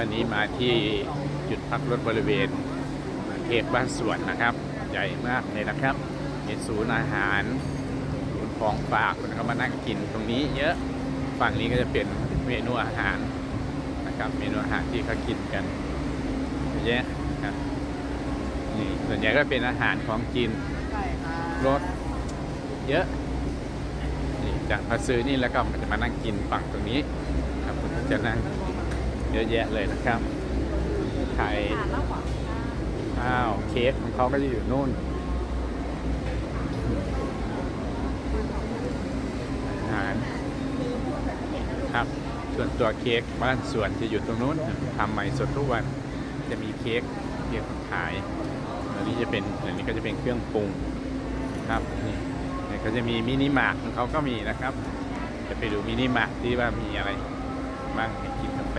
วันนี้มาที่จุดพักรถบริเวณเขตบ้านสวนนะครับ ใหญ่มากเลยนะครับมีศูนย์อาหารศูนย์ของฝากคนก็มานั่งกินตรงนี้เยอะฝั่งนี้ก็จะเป็นเมนูอาหารนะครับ เมนูอาหารที่เขากินกันเยอะนะครับนี่ส่วนใหญ่ก็เป็นอาหารของกินรถเยอะนี่จากพาซื้อนี่แล้วก็มันจะมานั่งกินฝั่งตรงนี้ครับคุณจะนั่ง เยอะแยะเลยนะครับขายอ่านแล้วหวังค่ะข้าวเค้กของเขาก็จะอยู่นู่นอาหารครับส่วนตัวเค้กบ้านสวนจะอยู่ตรงนู้นทำใหม่สดทุกวันจะมีเค้กเค้กขายอันนี้จะเป็นอันนี้ก็จะเป็นเครื่องปรุงครับนี่เนี่ยก็จะมีมินิมาร์ทของเขาก็มีนะครับ จะไปดูมินิมาร์ทที่ว่ามีอะไร มากเห็นกินกาแฟ